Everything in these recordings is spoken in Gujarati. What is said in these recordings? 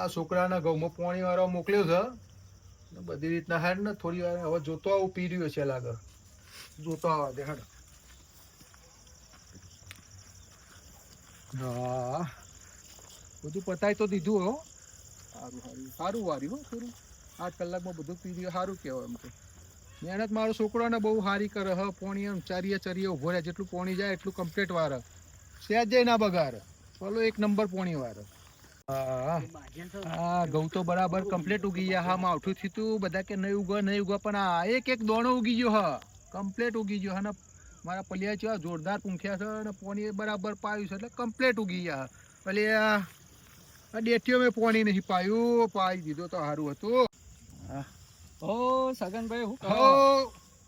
આ છોકરાના ઘઉંમાં પોણી વાળો મોકલ્યો છે. બધી રીતના હેડ ને થોડી વાર હવે જોતો આવું પી રહ્યો છે લાગે. જોતો આવા દે હેડ. હા. બધું પતાય તો દીધું હો. સારું સારું. સારું વાર્યું હો થોડું. આઠ કલાકમાં બધું પી રહ્યું. સારું કહેવાય એમ તો મહેનત મારો છોકરાને બહુ સારી કરે હ. પોણી એમ ચારીએ ચરીએ ઊભો રહે. જેટલું પોણી જાય એટલું કમ્પ્લીટ વારે. જાય ના બગાડે. પેલો એક નંબર પોણી વારે. હા. ઘઉં તો બરાબર કમ્પ્લીટ ઉગી ગયા. હા માવઠું થયું તું. બધા કે નહીં ઉગો નહીં ઉગો પણ આ એક એક દોણો ઉગી ગયો હા. કમ્પ્લીટ ઉગી ગયો અને મારા પલિયા છે જોરદાર પૂંખ્યા છે અને પોણી બરાબર પાયું છે એટલે કમ્પ્લીટ ઉગી ગયા પેલી આ આ ડેટીઓ મેં પોણી નહીં પાયું. પાઈ દીધો તો સારું હતું. ઓ સગનભાઈ હો.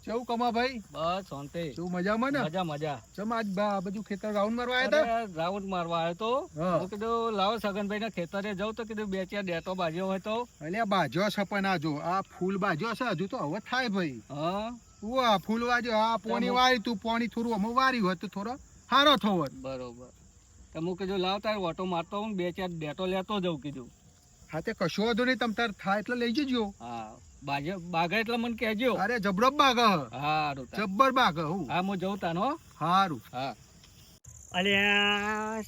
કેવું કમા ભાઈ? બસ શાંતિ. શું મજામાં ને? મજા મજા. ચમ આજ બા બધું ખેતર રાઉન્ડ મારવા આવ્યા હતા રાઉન્ડ મારવા આવ્યો તો. હું. કીધું લાવો સગનભાઈ ના ખેતરે જાઉં તો કીધું બે ચાર ડેટો બાજ્યો હોય તો. એટલે બાજ્યો છે પણ આ જો આ ફૂલ બાજ્યો છે હજુ તો હવે થાય ભાઈ. હા. વાહ ફૂલ વાજ્યો આ પોણી વાળી તું પોણી થોડું અમે વાળ્યું હોત તો થોડો હારો થવો બરોબર. તો હું કીધું લાવ તારે ઓટો મારતો હું બે ચાર ડેટો લેતો જાઉં કીધું. હા તે કશો વધુ નહીં તમ તાર થાય એટલે લઈ જજો. હા. બાજે બાગે એટલે મને કહેજો. અરે જબરો બાગ હારું તાર. જબ્બર બાગ હું હા. હું જઉં તાન હારું. હા. અલ્યા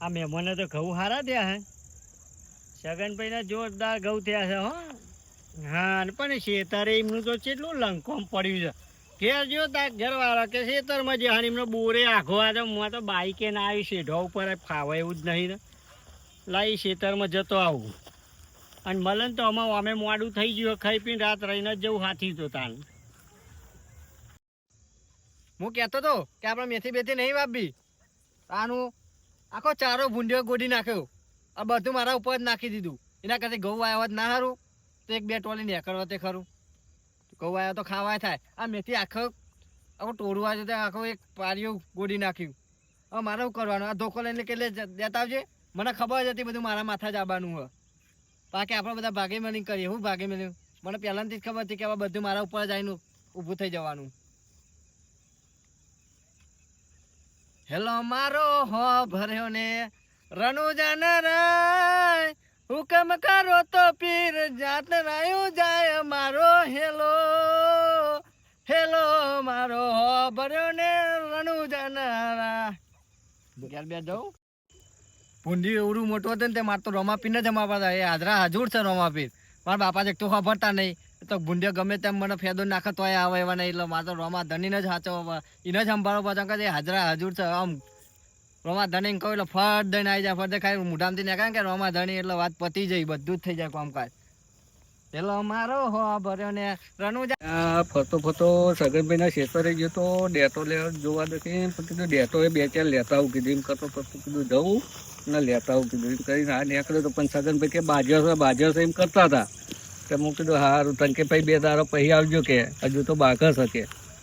આ મહેમાને તો ઘઉં સારા થયા હે. સગનભાઈ ના જોરદાર ઘઉં થયા છે હો. હા પણ શેતરે એમનું તો કેટલું લંકોમ પડ્યું છે. ઘેર જો તા ઘરવાળા કે શેતરમાં જે હાની એમનો બોરે આખો આ તો હું તો બાઈકે ના આવી શેઢો ઉપર ફાવે એવું જ નહીં ને. લાઈ શેતરમાં જતો આવું. અને મલન તો અમારું અમે મોડું થઈ ગયું ખાઈ પીને રાત રહીને જ જવું હાથી તો તાન. હું કહેતો તો કે આપણે મેથી બેથી નહીં વાપી આનું આખો ચારો ભૂંડિયો ગોડી નાખ્યો. આ બધું મારા ઉપર જ નાખી દીધું. એના કરતા ઘઉં આવ્યા ના સારું તો એક બે ટોલી નીકળવા તે ખરું. ઘઉં આવ્યા તો ખાવાય થાય. આ મેથી આખો આખો ટોળું જતા આખો એક પારીઓ ગોડી નાખ્યું. હવે મારે શું કરવાનું? આ ધોકો લઈને કેટલે દેતા આવજે? મને ખબર જ હતી બધું મારા માથા જ આવવાનું હોય. બાકી આપણે બધા ભાગે મળીને કરીએ. હું ભાગે મળ્યું? મને પહેલાંથી જ ખબર હતી કે હવે બધું મારા ઉપર જ આવીને ઊભું થઈ જવાનું. હેલો મારો હો ભર્યો ને. રણુજન રાય હુકમ કરો તો પીર જાત રાયું જાય મારો હેલો. હેલો મારો હો ભર્યો ને રણુજન રાય ઘેર બે જાઉં? ભૂંડી એવડું મોટું હતું ને તે મારે તો રોમાપીને જ અમારા પાસે એ હાજરા હજુર છે રોમાપીર મારા બાપા જ તો ખબરતા નહીં તો ભૂંડીઓ ગમે તેમ મને ફેદો નાખે તો આવે એવા નહીં. એટલે મારે તો રોમા ધનીને જ સાચો એને જ સંભાળો પાછો કે હાજરા હજુર છે. આમ રોમા ધણી કહું એટલે ફટ દઈને આવી જાય. ફરતે ખાઈ મોઢામાંથી નીકળે કે રોમા ધણી એટલે વાત પતી જાય. બધું જ થઈ જાય કામકાજ. પેલો મારો હો ભર્યો ને રણુજા આ ફરતો ફરતો સગનભાઈ ના ખેતરે ગયો તો ડેટો લેવા જોવા નથી. કીધું ડેટો એ બે ચાર લેતા આવું કીધું. એમ કરતો કરતો કીધું જવું ને લેતા આવું કીધું. કરીને હા નીકળ્યો તો પણ સગનભાઈ કે બાજર છે બાજર છે એમ કરતા હતા. તો હું કીધું હારું તને કે ભાઈ બે દારો પછી આવજો કે હજુ તો બાકસ હકે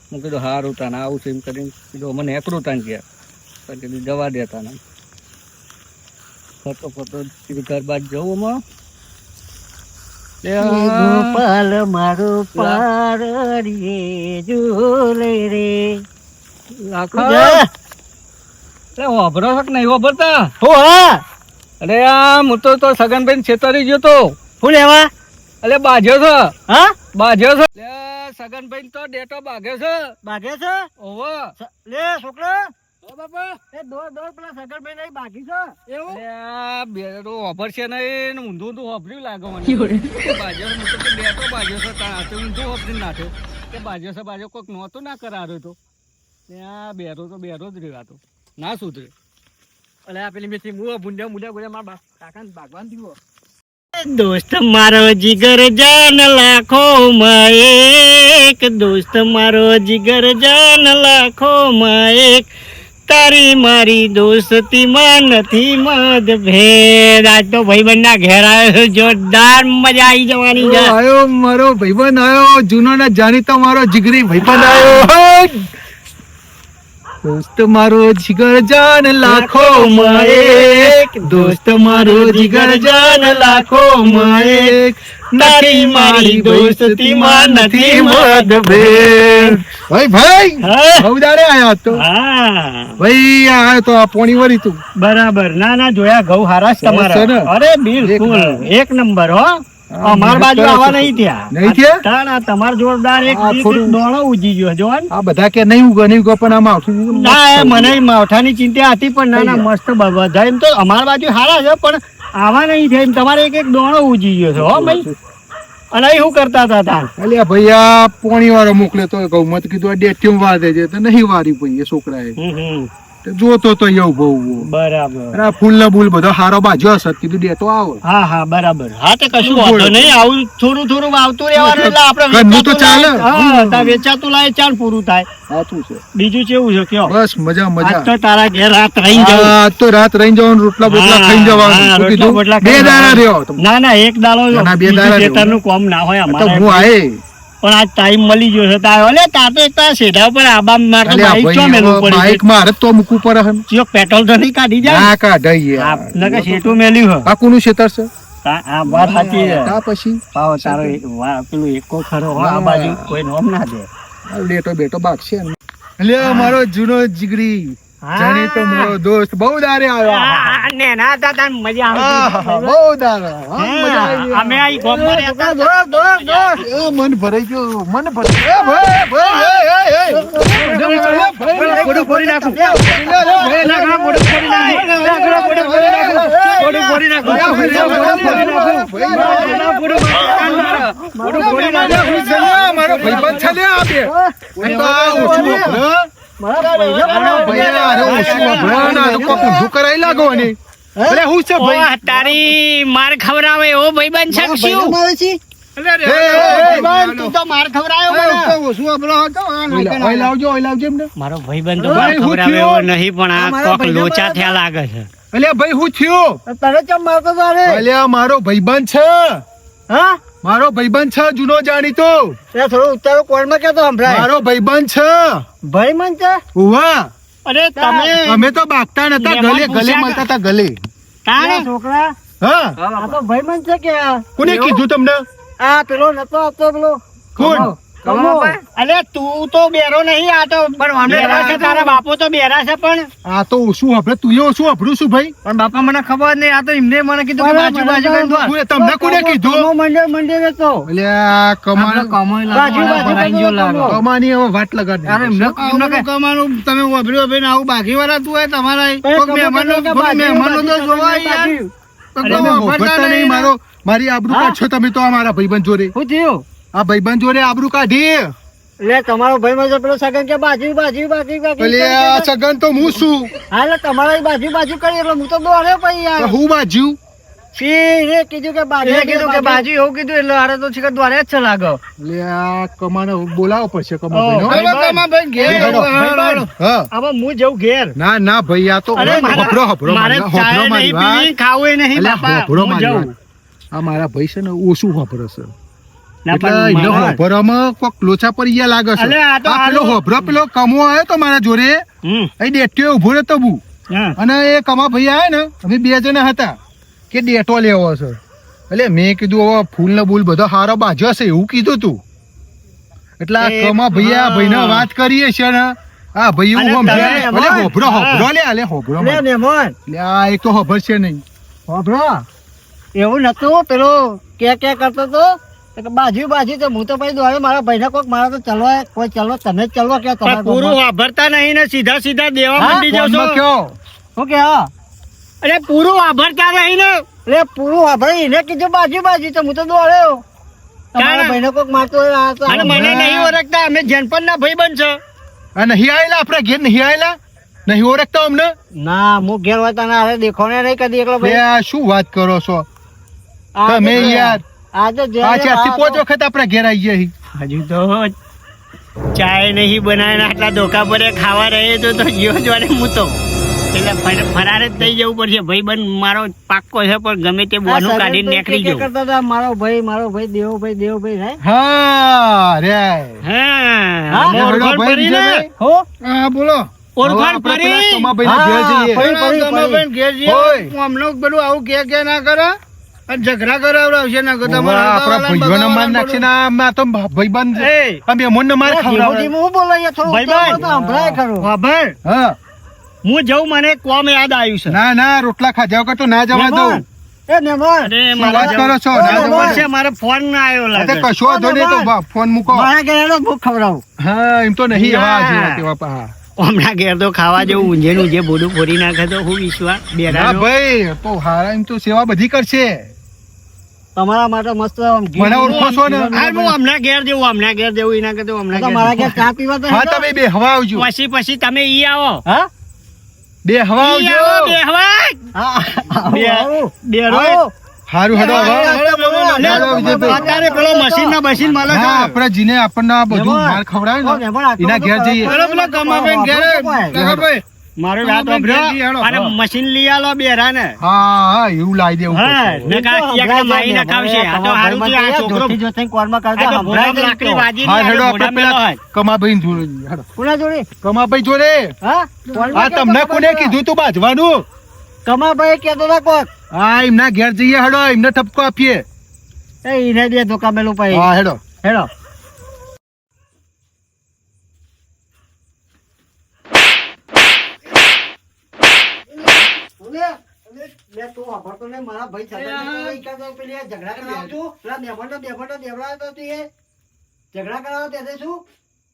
હું કીધું હારું તને આવું છું એમ કરીને કીધું અમે નીકળું તને કે. પણ કીધું જવા દેતા ને ફરતો ફરતો કીધું ઘર બાદ જવું અમાર ગોપાલ મારો પાર રે ઝૂલે રે. લાખો અરે વાભરો છે કે નહીં હો હા અરે આ હું તો તો સગનભાઈ છેતરી ગયો તો. હું લેવા? અલે બાજ્યો છે? હા? બાજ્યો છે? લે સગનભાઈ તો ડેટો છે. બાગે છે? ઓહો. લે છોકરો. ઓ બાપા. એ દોડ દોડ પેલા નહીં બાકી છે. એવું? બેડો નહીં ને ઊંધું ઊંધું વાપર્યું લાગે મને. બાજ્યો હું તો કે ડેટો બાજ્યો છે તાણ હાથે ઊંધું વાપરીને નાખ્યો કે બાજ્યો છે બાજ્યો કોઈક નહોતું ના કરાર્યો તો. આ બેરો તો બેરો જ રહ્યો આ તો. ના સુધરે. અલે આ પેલી મેથી મુવા ભૂંડ્યો મુંડ્યા ગુડ્યો મારા કાકા ભાગવાન થયું દોસ્ત મારો જીગર જાન લાખો માં એક. દોસ્ત મારો જીગર જાન લાખો માં એક. તારી મારી દોસ્તી માં નથી મત ભેદ. આજ તો ભાઈબંધ ના ઘેર આવ્યો જોરદાર મજા આવી જવાની છે. આયો મારો ભાઈબંધ આવ્યો જૂનો ને જાણીતો મારો જીગરી ભાઈબંધ આયો. દોસ્ત મારો જીગર જાન લાખો એક. દોસ્ત મારો જીગર જાન લાખો એક. તારી મારી દોસ્તીમાં નથી મતભેદ. ભાઈ ભાઈ બહુ દાડે આયા તો. ભાઈ આ તો આ પોણી વળી તું. બરાબર. ના ના જોયા ઘઉં હારા જ ને? તમારા. અરે બિલકુલ. એક નંબર હો. અમાર બાજુ આવા નહીં થયા. નહીં થયા? તાણા તમાર જોરદાર એક થોડું- દોણો ઉજી ગયો જો આ બધા કે નહીં ઉગો નહીં ઉગો પણ ના મને માવઠાની ચિંતા હતી પણ ના ના મસ્ત બધા એમ તો અમાર બાજુ હારા છે પણ આવા નહીં થયા. એમ તમારે એક એક દોણો ઉજી ગયો છે હો ભાઈ. અને શું કરતા હતા તાર? અલ્યા આ પોણી વાળો મોકલે તો ગૌમત કીધું આ ડેટ્યુમ વાદે છે તો નહીં વારી છોકરા એ છોકરાએ. જોતો તો એવું બહુ બરાબર. આ ફૂલ ને બુલ બધો હારો બાજુ હશે કીધું ડેટો આવો. હા હા બરાબર. હા તો કશું વાંધો નહીં આવું થોડું થોડું આવતું રહેવાનું એટલે આપણે ઘરનું તો ચાલે. હા વેચાતું લાય ચાલ પૂરું થાય. સાચું છે. બીજું કેવું છે કયો? બસ મજા મજા. તો તારા ઘેર રાત રહી જાઉં આ તો રાત રહી જવાનું રોટલા બોટલા ખાઈ જવાનું. કીધું? બે દાડા રહ્યો. ના ના એક દાડો ના, બે દાડા ખેતરનું કોમ ના હોય તો અમારે. હું આયે. પણ આજ ટાઈમ મળી ગયો છે. તારે ઓલે તાર તો એક તારા સેઢા ઉપર આબા માર તો બાઈક ચો મેલું પડી બાઈક મારે તો મૂકવું પડે હમ જો પેટ્રોલ તો નહીં કાઢી જાય? હા કાઢાઈ આ યાર. નકર શેઠું મેલ્યું હે. આ કોનું સેતર છે? આ આ વાત સાચી છે. તા પછી? પાવ તારો પેલું એકો ખરો હો, આ બાજુ કોઈ નોમ ના દે. લેટો બેટો બાક છે. ને અલ્યા મારો જૂનો જીગરી. જાણે તો મારો દોસ્ત બહુ દારે આવ્યો ને ના તાર મજા આવે બહુ દારે. અમે આ ગોમમાં રહેતા દોસ્ત, દોસ્ત, દોસ્ત. એ મન ભરાઈ ગયો મન ભરાઈ એ ભાઈ, ભાઈ, એ, એ, એ. ફોટો ફોડી નાખું. નાખું. ફોડી ફોડી ફોડી ફોડી. મારો ભાઈબંધ છે લે આ બે. આ તો ઓછું હું તારી માર ખવડાવે એવો ભાઈબંધ છે ભાઈબંધ, માર ખવડાવ્યો ભાઈબંધ તો માર ભાઈ, હું ખવડાવે થયો? એવો નહીં પણ આ કોક લોચા થયા લાગે છે અલ્યા ભાઈ હું થયો અલ્યા મારો ભાઈબંધ છે મારો ભાઈબંધ છે જૂનો જાણીતો. મારો ભાઈબંધ છે. ઉવા. અરે તમે અમે તો બાગતા નતા ગલે ગલે મળતા હતા ગલે. તારે હા. કોને કીધું તમને? આ પેલો નહોતો કોણ? અલે તું તો બેરો નહીં આ તો પણ બેરા છે તારા બાપો તો બેરા છે પણ. આ તો ઓછું તું ઓછું હપડું છું ભાઈ? પણ બાપા મને ખબર નહીં આ તો એમને મને કીધું કે બાજુ બાજુ કઈ દો. કોને- તમને કોને કીધું? અલ્યા કમાણ કમાઈ લાગે, મને ભરાઈ કમાની હવે વાટ લગાડી અરે એમને એમને તમે વાપર્યું ભાઈ આવું બાકી વાળા તું હોય તમારા કોક મહેમાનનું- તો જોવા યાર. અરે મારો મારી આબરૂ કાઢશો તમે તો અમારા મારા ભાઈબંધ જોડે. શું થયું? આ ભાઈબંધ જોડે આબરૂ કાઢી. એટલે તમારો ભાઈ મજા પેલો સગન કે બાજુ બાજુ બાજુ એટલે આ સગન તો હું છું. હા એટલે તમારા બાજુ બાજુ કરી એટલે હું તો દોડ્યો પછી યાર. હું બાજુ? એ કીધું કે બાજુ કીધું કે બાજુ. એવું કીધું એટલે હારે તો છીકર દ્વારે જ છે લાગો. લે આ કમાને બોલાવો પડશે કમા. ભાઈ, હવે ઘેર હેડો. હા. જઉં ઘેર. ના ના ભાઈ આ તો હોભળો હોભળો મારે ચાય નહીં પીવી, ખાવું નહીં બાપા. હું જઉં. આ મારા ભાઈ છે ને ઓછું વાપરે છે. ના, એટલે પણ એને મારા- હોભળવામાં કોક લોચા પડી ગયા લાગે છે. અલ્યા, આ તો આ પેલો હારું. પેલો કમો આવ્યો તો મારા જોડે. અહીં ડેટ્યો ઊભો રહેતો બુ. અને એ કમા ભાઈ આયા ને અમે બે જણા હતા કે ડેટો લેવો છે. એટલે મેં કીધું હવે ફૂલ ને બૂલ બધો હારો બાજ્યો હશે એવું કીધું તું. એટલે આ કમા ભાઈ આ ભાઈને હા. વાત કરીએ છે ને આ ભાઈ હું સમજાય હોભરો તમે- ભલે હોભળો હા. હોભળો લે લે હોભરો લે, આ એક તો હોભર છે નહીં. હોભરો? એવું નતું પેલો કે કે કરતો તો? બાજુ બાજુ તો હું તો પછી દોડે મારા ભાઈ કોક મારા તો ચલો કોઈ ચલો તમે ચલો કે તમારા પૂરું વાભરતા નહીં ને સીધા સીધા દેવા? માંડી જાવ કયો? શું કે હા. અરે પૂરું વાભરતા નહીં ને. અરે પૂરું વાભરે એને કીધું બાજુ બાજુ તો હું તો દોડ્યો. તમારા ભાઈ કોક મારતો અને મને નહીં ઓળખતા અમે જેનપણ ના ભાઈ બનશો નહીં આયેલા? આપણે ઘેર નહીં આયેલા? નહીં ઓળખતા અમને? ના હું ઘેર હોય તને દેખો ને નહીં કદી એકલો ભાઈ. આ શું વાત કરો છો? તમે યાર. આ તો આ જોયા ચારથી આ પાંચ વખત આપણા ઘેર આવી ગયા હજુ તો ચાય નહીં બનાવીને આટલા ધોકા પર ખાવા રહે તો તો જીવો જોડે હું તો. એટલે ફરાર જ થઈ જવું પડશે. ભાઈ મારો પાક્કો છે પણ ગમે તે બોનું કાઢીને નીકળી જવું મારો ભાઈ મારો ભાઈ દેવો ભાઈ દેવો ભાઈ હા રે. હા. હા, મોર હેડો ભાઈ. હો? હા બોલો. ઓળખાણ ઘેર જઈએ. ઘેર. બધું આવું કે કે ના કરે? ઝઘડા કરાવડાવશે ના કે આપણા ભાઈઓને માર નાખશે ને આ તો ભાઈબંધ છે. એ. આ મહેમાનને માર ખવડાવે. ભાઈબંધ. વાભર, હા. હું જઉં મને કોમ યાદ આવ્યું છે. ના ના રોટલા તો ના જવા દઉં. અરે શું વાત કરો છો? ના જવા છે મારે ફોન ના આવ્યો લાગે. કશો વાંધો નહીં તો ફોન મૂકો. ખવડાવું. હા એમ તો નહીં પા. હમણાં ઘેર તો ખાવા જેવું ઊંઝે નું જે બોડું ફોડી નાખે તો હું વિશ્વાસ ના ભાઈ તો હારા એમ તો સેવા બધી કરશે. તમારા માટે મસ્ત મને ઓળખો છો ને? આ હું હમણાં ઘેર દેવું હમણાં ઘેર દેવું એના કરતા હમણાં મારા ઘેર ઘેર ચા પીવા તો હા તમે બે હવા આવજો. પછી પછી તમે ઈ આવો. હા? બે હવા આવજો. બે બેરો હારું હેડો હવા વિજયભાઈ. અત્યારે પેલો મશીન ના મશીન મળે હા છે આપણે જીને આપણને આ બધું. માર ખવડાવે ને એના ઘેર જઈએ. પેલો પેલો ગમાભાઈને ઘેરે ગમાભાઈ, મારો વાત તમે ઘેર જઈ સાંભળો હેડો. અને મશીન લઈ આલો બેરા ને હા હા એવું લાવી દેવું હા પડશે. નકા ક્યાંક નખાવશે આ તો હારું થયું, આ છોકરો જોતી જોતી કોરમાં કરતા તો લાકડી વાજી હા હેડો આપણે પેલા કમાભાઈ જોડે કોના જોડે? કમાભાઈ જોડે. હા? આ તમને કોને કીધું તું બાજવાનું કમાભાઈ કહેતો હતા કોક હા એમના ઘેર જઈએ હેડો એમને ઠપકો આપીએ. એ ઈને બે ધોકા મેલું પછી. હા હેડો. હેડો. મારા ભાઈ સાથે ઝઘડા કરાવજો પેલા મહેમાનનો બેમાનનો દેવડાવ્યો તો તે ઝઘડા કરાવો તે શું?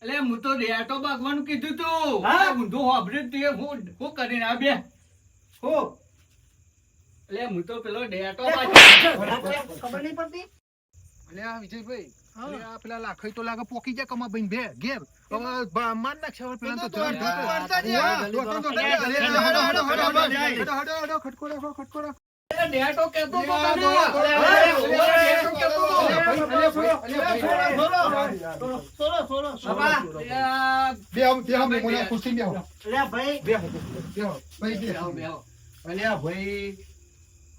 એટલે હું તો ડેટો ભાગવાનું કીધું તું. હા? ઊંધું હોભળ્યું તું હું હું કરીને આ બે. હો. એટલે હું તો પેલો ડેટો? ખબર નહીં પડતી? અલે આ વિજયભાઈ પેલા લાખ તો લાગે પોકી જાય બે ઘેર હવે નાખશે હવે પેલા તો હા, ખટકો રાખો, ખટકો રાખો. તો. અલે, ભાઈ,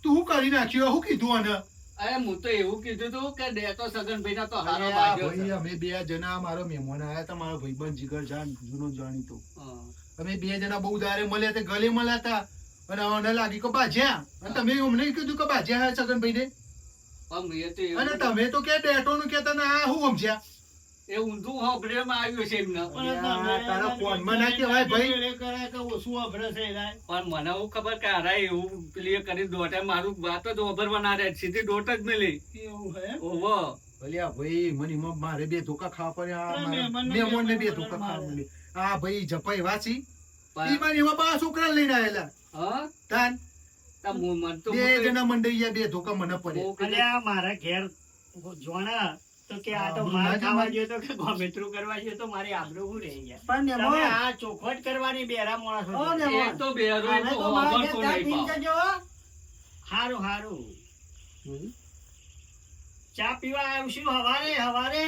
તું શું કરી નાખ્યું શું કીધું આને અરે હું તો એવું કીધું તું કે ડેટો સગનભાઈના તો હારો અરે આ ભાગ્યો છે. ભાઈ અમે બે જણા મારો મહેમાન આયા હતા મારો ભાઈબંધ જીગર જાન જૂનો જાણીતો. અમે બે જણા બહુ દારે મળ્યા તે ગલે મળ્યા હતા. અને લાગી કે બાજ્યા. અને તમે અમને કીધું કે બાજ્યા સગનભાઈ ને અને તમે તો કે ડેટો નું કેતા ને આ હું સમજ્યા? એ ઊંધું હોભળવામાં આવ્યું છે એમને. અરે તારા ફોનમાં ના કહેવાય ભાઈ. એ કરે કે ઓછું હોભરે છે. પણ મને હું ખબર કે હારા એવું પેલી કરી દોટે મારું વાત જ હોભરવા ના રહે સીધી દોટ જ મેલી. એવું હે? ઓહો. ભલ્યા ભાઈ મને મારે બે ધોકા ખાવા પડ્યા. અરે મહેમાનને મહેમાનને બે ધોકા ખાવા પડ્યા આ ભાઈ જપાઈ વાસી. પણ- ઈમાં એમાં બા છોકરા લઈને આયેલા. હા? તાન. તા હું- મને તો બે જણા મંડાઈ બે ધોકા મને પડે અલ્યા મારા ઘેર જોણા તો કે આ તો માર ખાવા. ગયો તો કે ગોમેત્રું કરવા ગયો તો મારી આબરૂ હું રહી ગયા. પણ તમે આ ચોખવટ કરવાની બેરા છો. તો બેરો એ તો નહીં જજો, હારું હારું. ચા પીવા આવશું હવારે હવારે.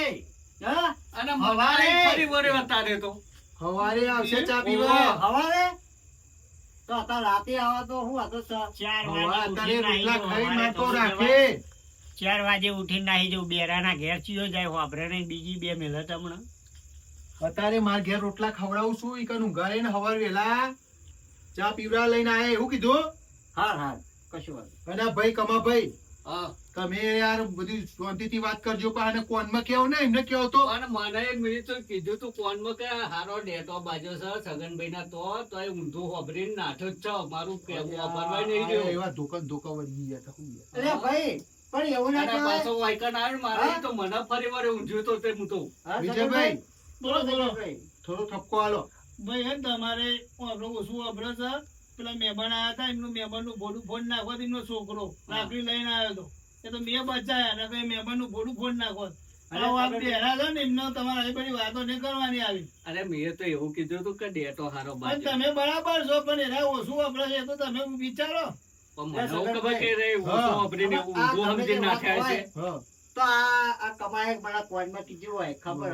હા? અને હવારે. ફરી વળે વતારે તો. સવારે આવશે ચા પીવા. હવારે? તો અત્યારે રાતે આવા તો હું આતો ચાર વાગે રોટલા ખાઈ હવારે તો રાખે. ચાર વાગે ઉઠીને નાહી જવું બેરાના ઘેર ચીયો જાય વાપરે ને બીજી બે મેલત હમણાં. અત્યારે માર ઘેર રોટલા ખવડાવું છું ઈ કનું ઘરે ને હવાર વેલા ચા પીવડા લઈને આયા એવું કીધું? હા હા કશું વાત અને ભાઈ કમાભાઈ હા. તમે યાર બધી શાંતિથી વાત કરજો પણ આને કોનમાં કેવો ને એમને કેવો તો. અને મને મેં તો કીધું તું કોનમાં કે હારો ડેટો બાજો છે સગનભાઈ ના તો તો એ ઊંધું હોભરીને નાઠો જ છે મારું કેવું હોભરવાય નહીં રહ્યું. એવા ધોકા ધોકા વળી ગયા હું ભાઈ પણ એવું ના કહેવાય. પાછો વાયકણ આવ્યો મારે તો મને ફરી ઊંધું તો તે હું તો. વિજયભાઈ બોલો, બોલો. થોડો ઠપકો આલો. ભાઈ હે ને તમારે આપણો ઓછું વાપરે છે? પેલા મહેમાન આવ્યા હતા એમનું મહેમાનનું ભોડું ફોન નાખો એમનો છોકરો. લાકડી લઈને આવ્યો હતો એ તો મેં બચાયા ને કઈ મહેમાનનું ભોડું ફોન નાખો. અરે તમે- છે ને એમને તમારે વાતો નહીં કરવાની આવી. અરે મેં તો એવું કીધું હતું કે ડેટો હારો પણ તમે બરાબર છો પણ એના ઓછું વાપરે છે એ તો તમે વિચારો. તો આ કમાયક કમાય મારા કોઈનમાં કીધું હોય ખબર?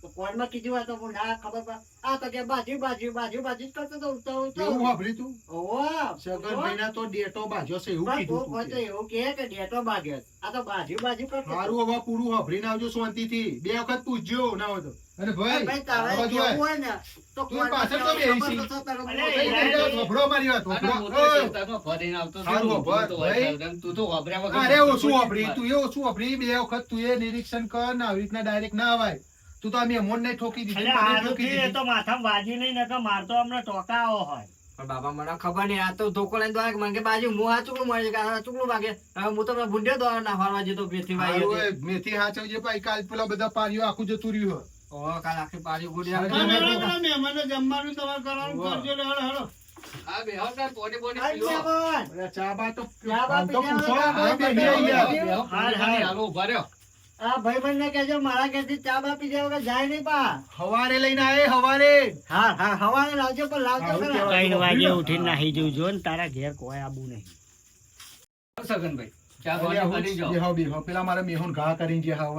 તો કીધું હોય તો હું ના ખબર આ તો કે બાજુ બાજુ બાજુ બાજુ જ કરતો તો ઉલટો ઉલટો. એવું વાપર્યું તું? ઓહો. સગનભાઈ ના તો ડેટો બાજ્યો છે એવું કીધું તું તો એવું કહે કે ડેટો ભાગ્યો આ તો બાજુ બાજુ કરતો હતો. હવે પૂરું વાપરીને આવજો શાંતિથી. બે વખત પૂછજો ના હોય તો. અને ભાઈ ભાઈ તારે કેવું હોય ને તો પાછળ બેસી. મારી વાત, ફરીને આવતો સારું વાપર્યા વગર અરે ઓછું વાપરી તું એ ઓછું વાપરી. બે વખત તું એ નિરીક્ષણ કર ને આવી રીતના ડાયરેક્ટ ના આવાય તું તો અમે મોન ને ઠોકી દીધી એ તો માથામાં વાગ્યું નહીં નકર મારતો અમને ટોકાવો હોય પણ બાબા મને ખબર નહીં આ તો ધોકો લઈને દોડે કે મને કે બાજુ હું આ ચૂકલું મળે કે આ ચૂકલું વાગે હવે હું તમને પેલા ભૂંડે ના નાખવા જતો મેથી ભાઈ મેથી હાચવજે ભાઈ કાલ પેલા બધા પારીઓ આખું જતું રહ્યું હોય. ઓહો, કાલ આખી પાડી ગોડી આવે. મહેમાનો જમવાનું તમારે કરવાનું કરજો લે, હળો, હળો. હા, બેહો પોણી બોડી આઈ પીવો. ચા બા તો ચા બા તો આ બેહો, હાલ, હાલ. હાલો, ઊભા રહ્યો. ભાઈ ભાઈબંધને કેજો મારા ઘેરથી ચા બાપી પીધા વગર જાય નહીં પા હવારે લઈને આવે હવારે હા હા હવારે લાવજો પણ લાવજો. ત્રણ વાગે ઉઠીને નાહી જવું જો ને તારા ઘેર કોઈ આબુ નહીં સગનભાઈ, કરી. પેલા મારે મેહોન ઘા કરીને જે હાવ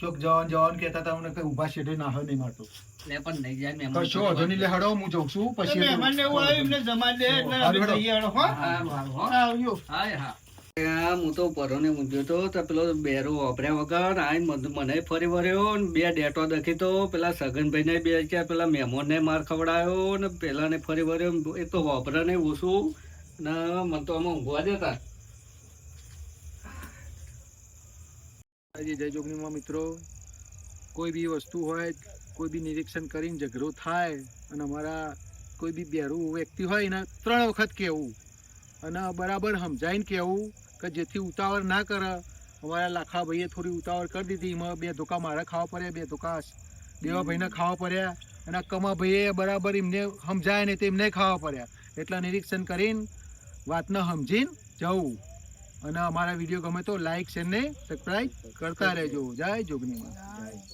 ચોક જવાન જવાન કહેતા હતા મને કઈ ઊભા શેઠે ના હોય નહીં મારતો લે પણ નહીં જાય મહેમાન. કશો વાંધો નહીં લે હડો હું જઉં છું પછી એવું આવ્યું, એમને દે એટલે હેડો. હો. હો. હા. હું તો પરોને મૂક્યો તો તો પેલો બેરો વાપર્યા વગર આઈને મને ફરી વળ્યો ને બે ડેટો દખી તો પેલા સગનભાઈ ને બે ચાર પેલા મહેમાન ને માર ખવડાયો ને પેલા ને ફરી વળ્યો એક તો વાપરે ને ઓછું ને મને તો આમાં ઊંઘવા દેતા. જય જોગનીમાં મિત્રો, કોઈ બી વસ્તુ હોય, કોઈ બી નિરીક્ષણ કરીને ઝઘડો થાય અને અમારા કોઈ બી બેરું વ્યક્તિ હોય ને, ત્રણ વખત કહેવું અને બરાબર સમજાઈને કહેવું કે જેથી ઉતાવળ ના કરે. અમારા લાખા ભાઈએ થોડી ઉતાવળ કરી દીધી. એમાં બે ધોકા મારે ખાવા પડ્યા બે ધોકા દેવા ભાઈને ખાવા પડ્યા. અને કમા ભાઈએ બરાબર એમને સમજાય ને તેમને ખાવા પડ્યા. એટલા નિરીક્ષણ કરીને વાતને સમજીને જવું. અને અમારા વીડિયો ગમે તો લાઈક શેર ને સબસ્ક્રાઈબ કરતા રહેજો. જય જોગણીમાં જય.